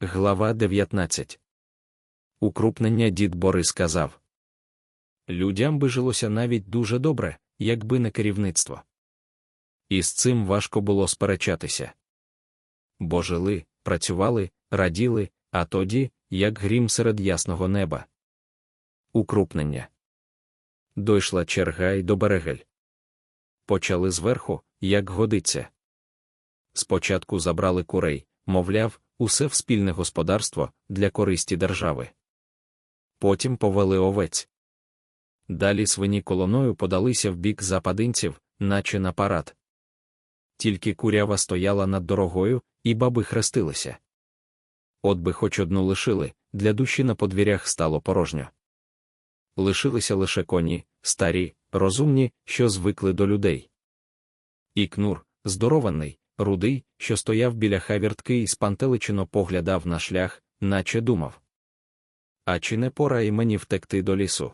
Глава 19 Укрупнення дід Борис сказав Людям би жилося навіть дуже добре, якби не керівництво. І з цим важко було сперечатися. Бо жили, працювали, раділи, а тоді, як грім серед ясного неба. Укрупнення. Дойшла черга й до берегель. Почали зверху, як годиться. Спочатку забрали курей, мовляв, усе в спільне господарство для користі держави. Потім повели овець. Далі свині колоною подалися в бік западинців, наче на парад. Тільки курява стояла над дорогою, і баби хрестилися. От би хоч одну лишили, для душі на подвір'ях стало порожньо. Лишилися лише коні, старі, розумні, що звикли до людей. І кнур, здорований, рудий, що стояв біля хавіртки і спантеличено поглядав на шлях, наче думав. А чи не пора і мені втекти до лісу?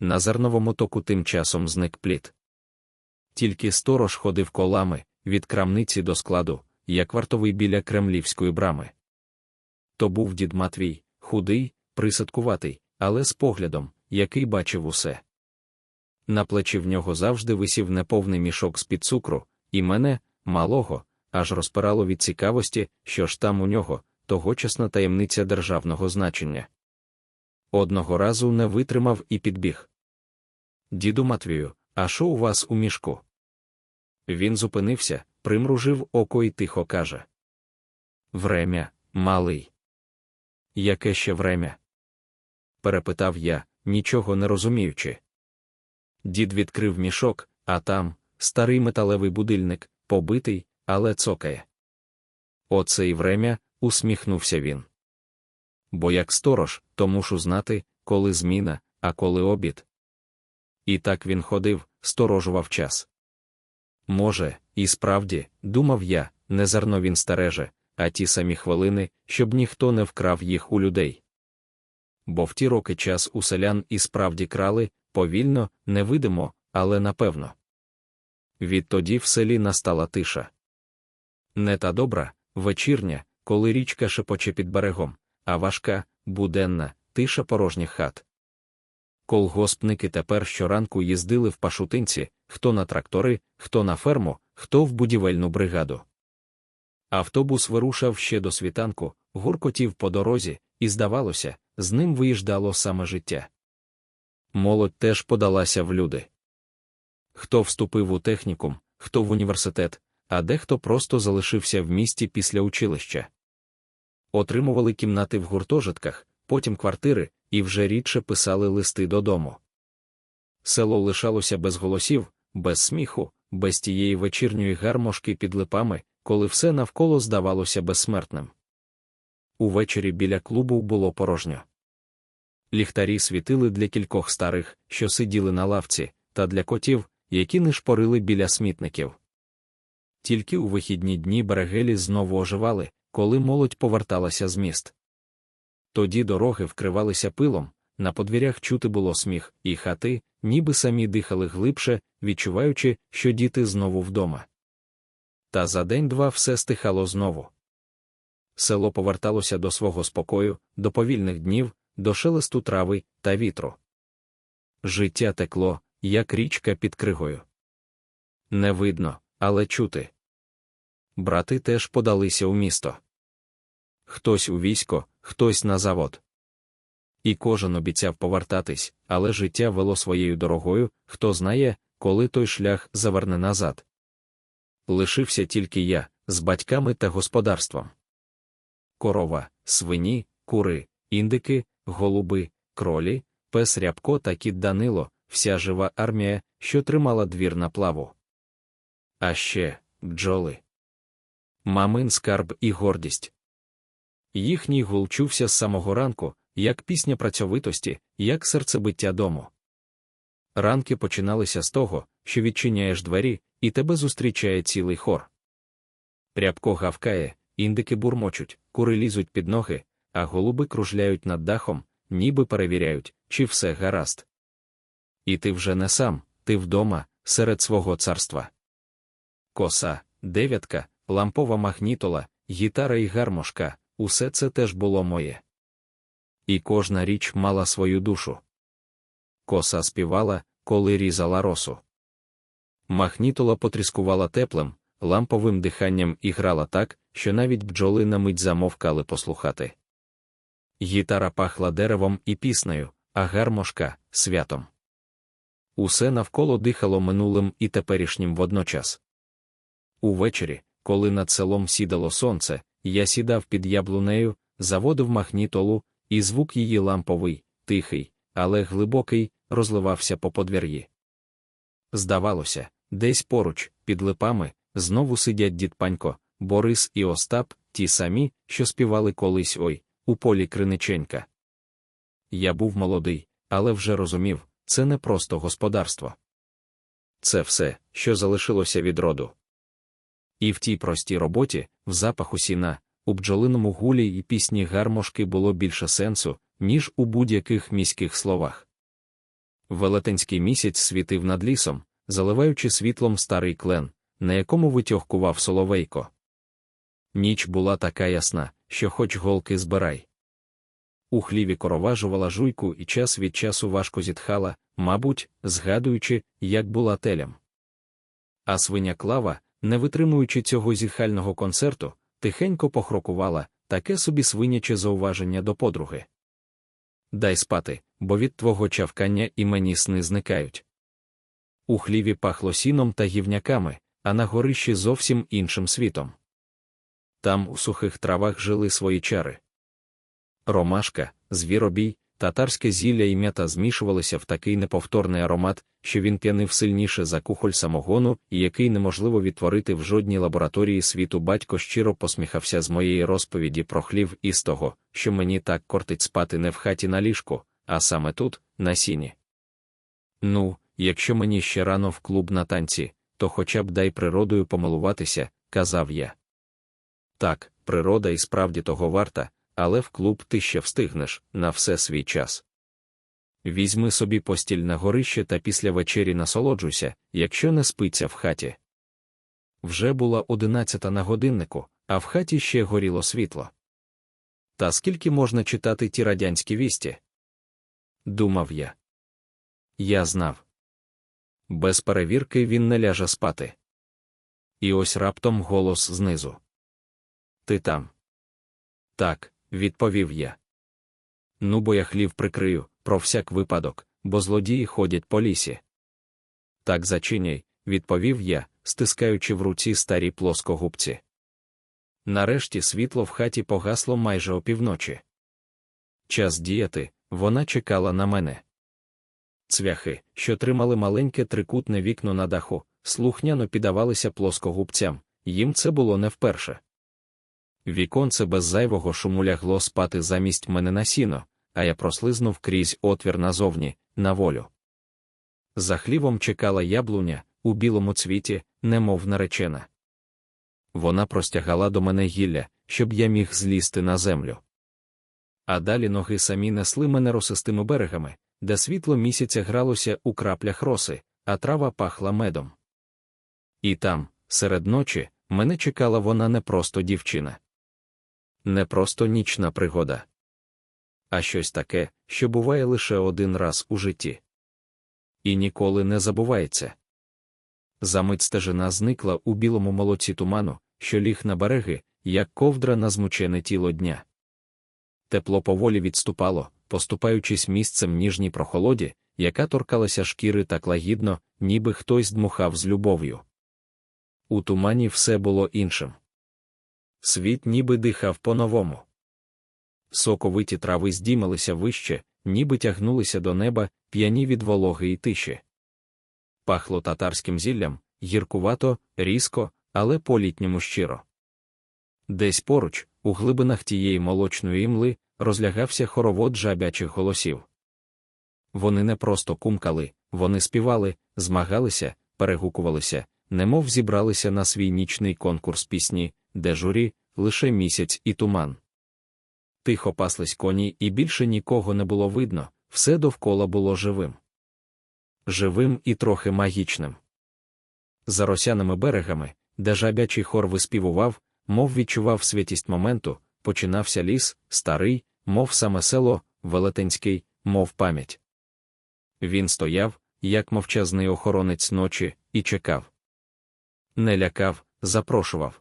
На зерновому току тим часом зник плід. Тільки сторож ходив колами від крамниці до складу, як вартовий біля кремлівської брами. То був дід Матвій, худий, присадкуватий, але з поглядом, який бачив усе. На плечі в нього завжди висів неповний мішок з-під цукру, і мене, малого, аж розпирало від цікавості, що ж там у нього, тогочасна таємниця державного значення. Одного разу не витримав і підбіг. Діду Матвію, а що у вас у мішку? Він зупинився, примружив око і тихо каже: Врем'я, малий. Яке ще врем'я? перепитав я, нічого не розуміючи. Дід відкрив мішок, а там старий металевий будильник, побитий, але цокає. Оце і врем'я, усміхнувся він. Бо як сторож, то мушу знати, коли зміна, а коли обід. І так він ходив, сторожував час. Може, і справді, думав я, не зерно він стереже, а ті самі хвилини, щоб ніхто не вкрав їх у людей. Бо в ті роки час у селян і справді крали, повільно, невидимо, але напевно. Відтоді в селі настала тиша. Не та добра, вечірня, коли річка шепоче під берегом, а важка, буденна, тиша порожніх хат. Колгоспники тепер щоранку їздили в пашутинці, хто на трактори, хто на ферму, хто в будівельну бригаду. Автобус вирушав ще до світанку, гуркотів по дорозі, і, здавалося, з ним виїжджало саме життя. Молодь теж подалася в люди. Хто вступив у технікум, хто в університет, а дехто просто залишився в місті після училища. Отримували кімнати в гуртожитках, потім квартири, і вже рідше писали листи додому. Село лишалося без голосів, без сміху, без тієї вечірньої гармошки під липами, коли все навколо здавалося безсмертним. Увечері біля клубу було порожньо. Ліхтарі світили для кількох старих, що сиділи на лавці, та для котів, які не шпорили біля смітників. Тільки у вихідні дні берегелі знову оживали, коли молодь поверталася з міст. Тоді дороги вкривалися пилом, на подвір'ях чути було сміх, і хати, ніби самі дихали глибше, відчуваючи, що діти знову вдома. Та за день-два все стихало знову. Село поверталося до свого спокою, до повільних днів, до шелесту трави та вітру. Життя текло, як річка під кригою. Не видно, але чути. Брати теж подалися у місто. Хтось у військо, хтось на завод. І кожен обіцяв повертатись, але життя вело своєю дорогою, хто знає, коли той шлях заверне назад. Лишився тільки я, з батьками та господарством. Корова, свині, кури, індики, голуби, кролі, пес рябко та кіт Данило, вся жива армія, що тримала двір на плаву. А ще бджоли. Мамин скарб і гордість. Їхній гул чувся з самого ранку, як пісня працьовитості, як серцебиття дому. Ранки починалися з того, що відчиняєш двері, і тебе зустрічає цілий хор. Рябко гавкає, індики бурмочуть, кури лізуть під ноги, а голуби кружляють над дахом, ніби перевіряють, чи все гаразд. І ти вже не сам, ти вдома, серед свого царства. Коса, дев'ятка, лампова магнітола, гітара і гармошка, усе це теж було моє. І кожна річ мала свою душу. Коса співала, коли різала росу. Махнітола потріскувала теплим, ламповим диханням і грала так, що навіть бджоли на мить замовкали послухати. Гітара пахла деревом і піснею, а гармошка святом. Усе навколо дихало минулим і теперішнім водночас. Увечері, коли над селом сідало сонце, я сідав під яблунею, заводив махнітолу, і звук її ламповий, тихий, але глибокий, розливався по подвір'ї. Здавалося, десь поруч, під липами, знову сидять дід Панько, Борис і Остап, ті самі, що співали колись ой, у полі Криниченька. Я був молодий, але вже розумів, це не просто господарство. Це все, що залишилося від роду. І в тій простій роботі, в запаху сіна, у бджолиному гулі і пісні гармошки було більше сенсу, ніж у будь-яких міських словах. Велетенський місяць світив над лісом, заливаючи світлом старий клен, на якому витьохкував соловейко. Ніч була така ясна, що хоч голки збирай. У хліві короважувала жуйку і час від часу важко зітхала, мабуть, згадуючи, як була телям. А свиня клава, не витримуючи цього зіхального концерту, тихенько похрокувала таке собі свиняче зауваження до подруги. Дай спати, бо від твого чавкання і мені сни зникають. У хліві пахло сіном та гівняками, а на горищі зовсім іншим світом. Там у сухих травах жили свої чари. Ромашка, звіробій, татарське зілля і м'ята змішувалися в такий неповторний аромат, що він п'янив сильніше за кухоль самогону, і який неможливо відтворити в жодній лабораторії світу. Батько щиро посміхався з моєї розповіді про хлів і з того, що мені так кортить спати не в хаті на ліжку, а саме тут, на сіні. Ну, якщо мені ще рано в клуб на танці, то хоча б дай природою помилуватися, казав я. Так, природа і справді того варта, але в клуб ти ще встигнеш на все свій час. Візьми собі постіль на горище та після вечері насолоджуйся, якщо не спиться в хаті. Вже була одинадцята на годиннику, а в хаті ще горіло світло. Та скільки можна читати ті радянські вісті? Думав я. Я знав. Без перевірки він не ляже спати. І ось раптом голос знизу. Ти там. Так, відповів я. Ну, бо я хлів прикрию, про всяк випадок, бо злодії ходять по лісі. Так зачиняй, відповів я, стискаючи в руці старі плоскогубці. Нарешті світло в хаті погасло майже опівночі. Час діяти, вона чекала на мене. Цвяхи, що тримали маленьке трикутне вікно на даху, слухняно піддавалися плоскогубцям, їм це було не вперше. Віконце без зайвого шуму лягло спати замість мене на сіно, а я прослизнув крізь отвір назовні, на волю. За хлівом чекала яблуня у білому цвіті, немов наречена. Вона простягала до мене гілля, щоб я міг злізти на землю. А далі ноги самі несли мене росистими берегами, де світло місяця гралося у краплях роси, а трава пахла медом. І там, серед ночі, мене чекала вона не просто дівчина не просто нічна пригода, а щось таке, що буває лише один раз у житті. І ніколи не забувається. Замить стежина зникла у білому молоці туману, що ліг на береги, як ковдра на змучене тіло дня. Тепло поволі відступало, поступаючись місцем ніжній прохолоді, яка торкалася шкіри так лагідно, ніби хтось дмухав з любов'ю. У тумані все було іншим світ ніби дихав по-новому. Соковиті трави здіймалися вище, ніби тягнулися до неба, п'яні від вологи і тиші. Пахло татарським зіллям, гіркувато, різко, але по літньому щиро. Десь поруч, у глибинах тієї молочної імли, розлягався хоровод жабячих голосів. Вони не просто кумкали, вони співали, змагалися, перегукувалися, немов зібралися на свій нічний конкурс пісні, де журі лише місяць і туман. Тихо паслись коні, і більше нікого не було видно, все довкола було живим. Живим і трохи магічним. За росяними берегами, де жабячий хор виспівував, мов відчував святість моменту, починався ліс, старий, мов саме село, велетенський, мов пам'ять. Він стояв, як мовчазний охоронець ночі, і чекав. Не лякав, запрошував.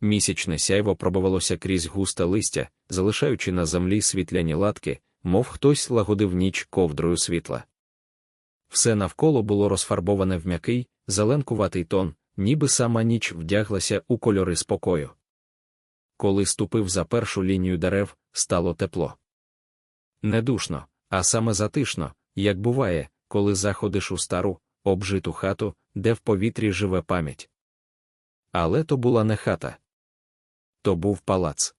Місячне сяйво пробивалося крізь густе листя, залишаючи на землі світляні латки, мов хтось лагодив ніч ковдрою світла. Все навколо було розфарбоване в м'який, зеленкуватий тон, ніби сама ніч вдяглася у кольори спокою. Коли ступив за першу лінію дерев, стало тепло. Не душно, а саме затишно, як буває, коли заходиш у стару, обжиту хату, де в повітрі живе пам'ять. Але то була не хата. То був палац.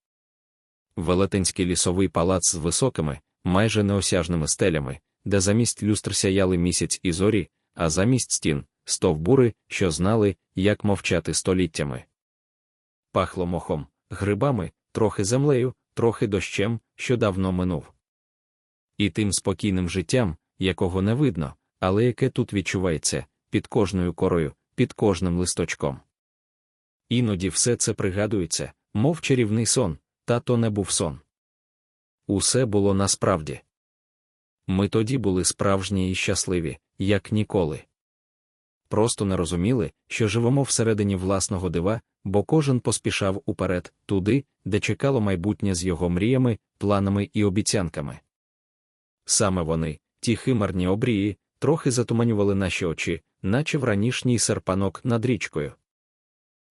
Велетенський лісовий палац з високими, майже неосяжними стелями, де замість люстр сяяли місяць і зорі, а замість стін стовбури, що знали, як мовчати століттями. Пахло мохом, грибами, трохи землею, трохи дощем, що давно минув. І тим спокійним життям, якого не видно, але яке тут відчувається, під кожною корою, під кожним листочком. Іноді все це пригадується, мов чарівний сон, та то не був сон. Усе було насправді. Ми тоді були справжні і щасливі, як ніколи. Просто не розуміли, що живемо всередині власного дива, бо кожен поспішав уперед, туди, де чекало майбутнє з його мріями, планами і обіцянками. Саме вони, ті химарні обрії, трохи затуманювали наші очі, наче вранішній серпанок над річкою.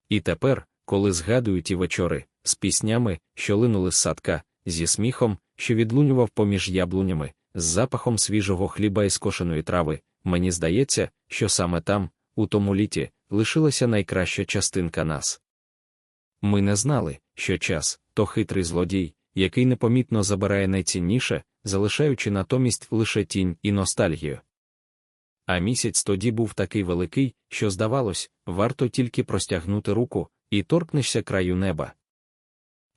І тепер, коли згадую ті вечори, з піснями, що линули з садка, зі сміхом, що відлунював поміж яблунями, з запахом свіжого хліба і скошеної трави, мені здається, що саме там, у тому літі, лишилася найкраща частинка нас. Ми не знали, що час то хитрий злодій, який непомітно забирає найцінніше, залишаючи натомість лише тінь і ностальгію. А місяць тоді був такий великий, що, здавалось, варто тільки простягнути руку, і торкнешся краю неба.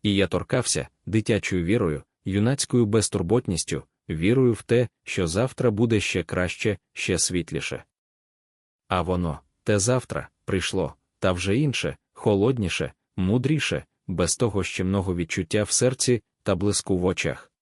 І я торкався дитячою вірою, юнацькою безтурботністю, вірою в те, що завтра буде ще краще, ще світліше. А воно, те завтра, прийшло, та вже інше, холодніше, мудріше, без того ще много відчуття в серці та блиску в очах.